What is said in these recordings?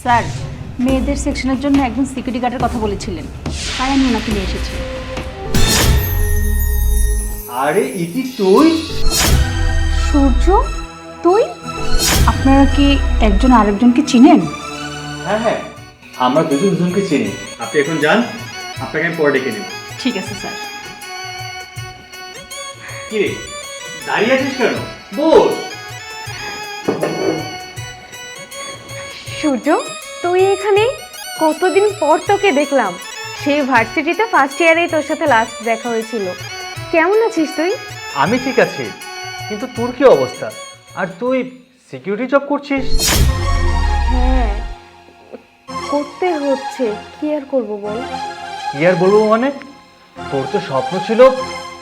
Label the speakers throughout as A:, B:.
A: Sir মেয়েদের সেকশনের জন্য একজন সিকিউরিটি গার্ডের কথা বলেছিলেন। তাই আমি ওনাকে নিয়ে এসেছি।
B: আরে ইতি তুই?
A: সূর্য তুই? আপনারা কি একজন আরেকজনকে চিনেন?
B: হ্যাঁ হ্যাঁ আমরা দুজন দুজনকে চিনি। আপনি এখন যান আপনাকে আমি পরে ডেকে নেব।
A: ঠিক আছে স্যার।
B: কি রে দাঁড়িয়ে আছিস কেন? বল!
C: সূর্য তুই এখানে? কতদিন পর তোকে দেখলাম। সেই ভার্সিটিতে ফার্স্ট ইয়ারেই তোর সাথে লাস্ট দেখা হয়েছিল। কেমন আছিস তুই?
B: আমি ঠিক আছি কিন্তু তোর কি অবস্থা? আর তুই সিকিউরিটি জব করছিস?
C: হ্যাঁ করতে হচ্ছে। কি আর করব বল?
B: কি আর বলব মানে? তোর তো স্বপ্ন ছিল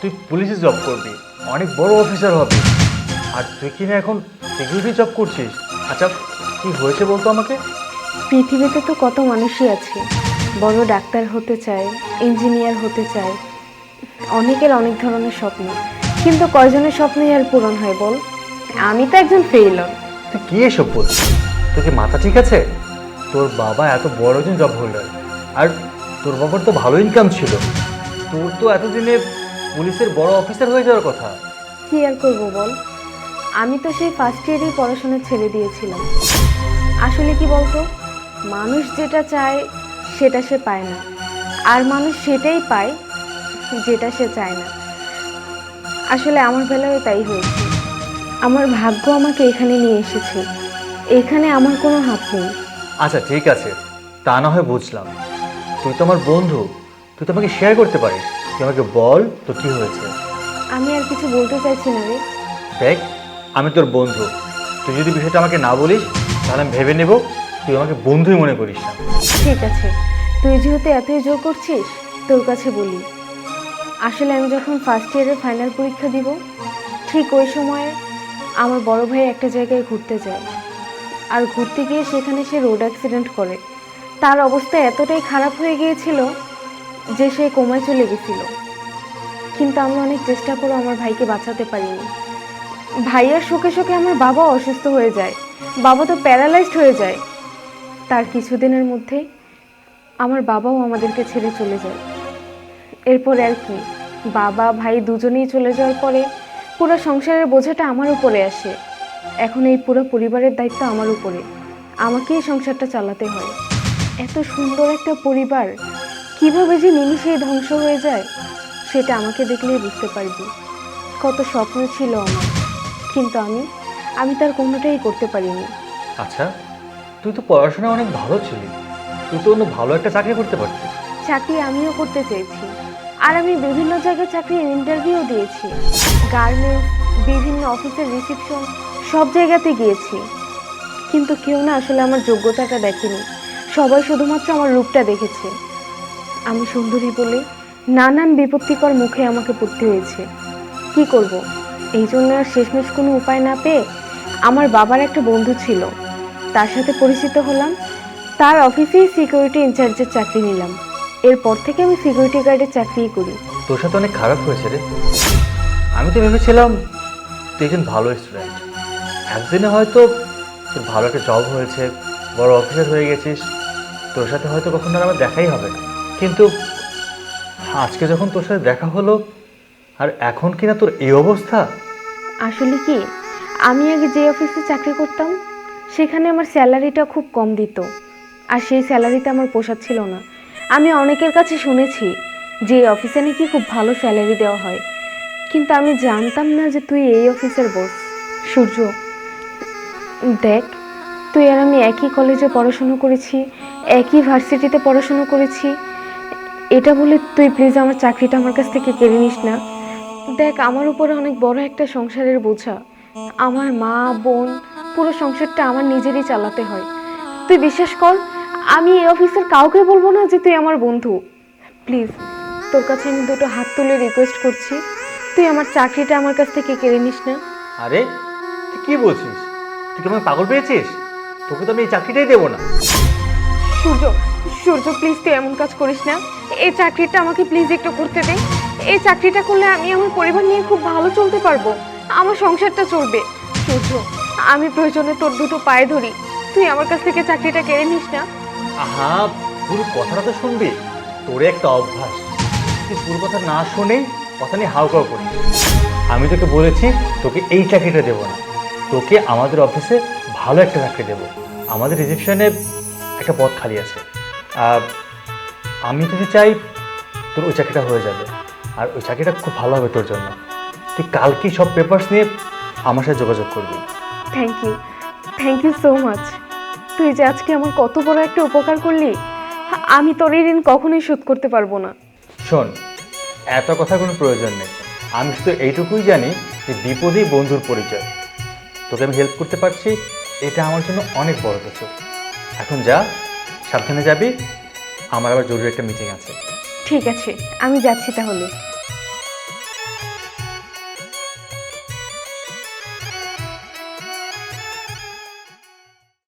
B: তুই পুলিশে জব করবি অনেক বড় অফিসার হবে। আর তুই কি না এখন সিকিউরিটি জব করছিস? আচ্ছা কি হয়েছে বলতো আমাকে?
C: পৃথিবীতে তো কত মানুষই আছে। বড় ডাক্তার হতে চায় ইঞ্জিনিয়ার হতে চায় অনেকের অনেক ধরনের স্বপ্ন। কিন্তু কয়জনের স্বপ্নই আর পূরণ হয় বল? আমি তো একজন ফেইলর
B: তুই কি এসব বলছিস? তোর কি মাথা ঠিক আছে? তোর বাবা এত বড় একজন জব হোল্ডার আর তোর বাবার তো ভালো ইনকাম ছিল। তোর তো এতদিনে পুলিশের বড় অফিসার হয়ে যাওয়ার কথা।
C: কি আর করব বল? আমি তো সেই ফার্স্ট ইয়ারেই পড়াশোনা ছেড়ে দিয়েছিলাম। আসলে কি বলতো? মানুষ যেটা চায় সেটা সে পায় না। আর মানুষ সেটাই পায় যেটা সে চায় না। আসলে আমার বেলায় তাই হয়েছে। আমার ভাগ্য আমাকে এখানে নিয়ে এসেছে। এখানে আমার কোনো হাত নেই।
B: আচ্ছা ঠিক আছে। তা না হয় বুঝলাম। তুই তো আমার বন্ধু। তুই তো আমাকে শেয়ার করতে পারিস। তুই আমাকে বল তো কি হয়েছে।
C: আমি আর কিছু বলতে চাইছি না রে।
B: দেখ আমি তোর বন্ধু। তুই যদি বিষয়টা আমাকে না বলিস তাহলে আমি ভেবে নেব তুই আমাকে বন্ধুই মনে করিস না।
C: ঠিক আছে। তুই যেহেতু এতই জোর করছিস, তোর কাছে বলি। আসলে আমি যখন ফার্স্ট ইয়ারের ফাইনাল পরীক্ষা দিব, ঠিক ওই সময়ে আমার বড় ভাই একটা জায়গায় ঘুরতে যায়। আর ঘুরতে গিয়ে সেখানে সে রোড অ্যাক্সিডেন্ট করে। তার অবস্থা এতটাই খারাপ হয়ে গিয়েছিল যে সে কোমায় চলে গেছিল। কিন্তু আমি অনেক চেষ্টা করে আমার ভাইকে বাঁচাতে পারিনি। ভাইয়ার শোকে শোকে আমার বাবা অসুস্থ হয়ে যায়। বাবা তো প্যারালাইজড হয়ে যায়। তার কিছুদিনের মধ্যে আমার বাবাও আমাদেরকে ছেড়ে চলে যায়। এরপর আর কি, বাবা, ভাই দুজনেই চলে যাওয়ার পরে পুরো সংসারের বোঝাটা আমার উপরে আসে। এখন এই পুরো পরিবারের দায়িত্ব আমার উপরে। আমাকেই সংসারটা চালাতে হয়। এত সুন্দর একটা পরিবার, কীভাবে যে নিমিষেই ধ্বংস হয়ে যায়, সেটা আমাকে দেখলেই বুঝতে পারবি। কত স্বপ্ন ছিল আমার। কিন্তু আমি আমি তার কোনোটাই করতে পারিনি।
B: আচ্ছা তুই তো পড়াশোনা অনেক ভালো ছিলি। তুই তো অন্য ভালো একটা চাকরি করতে পারতিস
C: চাকরি আমিও করতে চেয়েছি। আর আমি বিভিন্ন জায়গায় চাকরির ইন্টারভিউ দিয়েছি। গার্মেন্টস বিভিন্ন অফিসের রিসেপশন সব জায়গাতে গিয়েছি। কিন্তু কেউ না আসলে আমার যোগ্যতাটা দেখেনি। সবাই শুধুমাত্র আমার রূপটা দেখেছে। আমি সুন্দরী বলে নানান বিপত্তিকর মুখে আমাকে পড়তে হয়েছে। কি করব? এই জন্য আর শেষমেশ কোনো উপায় না পেয়ে আমার বাবার একটা বন্ধু ছিল। তার সাথে পরিচিত হলাম। তার অফিসেই সিকিউরিটি ইনচার্জের চাকরি নিলাম। এরপর থেকে আমি সিকিউরিটি গার্ডের চাকরিই করি।
B: তোর সাথে অনেক খারাপ হয়েছে রে। আমি তো ভেবেছিলাম তুই একজন ভালো স্টুডেন্ট একদিনে হয়তো তোর ভালো একটা জব হয়েছে বড় অফিসার হয়ে গেছিস। তোর সাথে হয়তো কখনো আর আমার দেখাই হবে না। কিন্তু আজকে যখন তোর সাথে দেখা হলো আর এখন কিনা তোর এই অবস্থা?
C: আসলে কি? আমি আগে যে অফিসে চাকরি করতাম, সেখানে আমার স্যালারিটা খুব কম দিত। আর সেই স্যালারিতে আমার পোষাচ্ছিল না। আমি অনেকের কাছে শুনেছি যে এই অফিসে নাকি খুব ভালো স্যালারি দেওয়া হয়। কিন্তু আমি জানতাম না যে তুই এই অফিসের বস সূর্য, দেখ, তুই আর আমি একই কলেজে পড়াশুনো করেছি, একই ভার্সিটিতে পড়াশুনো করেছি। এটা বলে তুই প্লিজ আমার চাকরিটা আমার কাছ থেকে কেড়ে নিস না। দেখ, আমার উপরে অনেক বড় একটা সংসারের বোঝা। আমার মা বোন পুরো সংসারটা আমার নিজেরই চালাতে হয়। তুই বিশ্বাস কর আমি এই অফিসের কাউকে বলব না যে তুই আমার বন্ধু। প্লিজ তোর কাছে আমি দুটো হাত তুলে রিকোয়েস্ট করছি। তুই আমার চাকরিটা আমার কাছ থেকে কেড়ে নিস না।
B: আরে তুই কি বলছিস? তুই কি আমাকে পাগল পেয়েছিস? তোকে তো আমি এই চাকরিটাই দেবো না।
C: সূর্য সূর্য প্লিজ তুই এমন কাজ করিস না। এই চাকরিটা আমাকে প্লিজ একটু করতে দে। এই চাকরিটা করলে আমি আমার পরিবার নিয়ে খুব ভালো চলতে পারব। আমার সংসারটা চলবে। সূর্য, আমি প্রয়োজনে তোর দুটো পায়ে ধরি। তুই আমার কাছ থেকে চাকরিটা কেড়ে নিস না।
B: আহা, পুরো কথাটা তো শুনবি। তোর একটা অভ্যাস। তুই পুরো কথা না শুনেই কথা নিয়ে হাউকাউ করবি। আমি তোকে বলেছি, তোকে এই চাকরিটা দেবো না। তোকে আমাদের অফিসে ভালো একটা চাকরি দেবো। আমাদের রিসেপশনে একটা পথ খালি আছে। আমি যদি চাই তোর ওই চাকরিটা হয়ে যাবে। আর ওই চাকরিটা খুব ভালো হবে তোর জন্য। তুই কালকেই সব পেপার্স নিয়ে আমার সাথে যোগাযোগ করবি।
C: Thank you thank you so much তুই যে আজকে আমার কত বড় একটা উপকার করলি আমি তোর এই ঋণ কখনোই শোধ করতে পারব না।
B: শোন এত কথার কোনো প্রয়োজন নেই। আমি শুধু এইটুকুই জানি যে বিপদেই বন্ধুর পরিচয়। তোকে আমি হেল্প করতে পারছি এটা আমার জন্য অনেক বড় কিছু। এখন যা সাবধানে যাবি আমার আবার জরুরি একটা মিটিং আছে।
C: ঠিক আছে আমি যাচ্ছি তাহলে।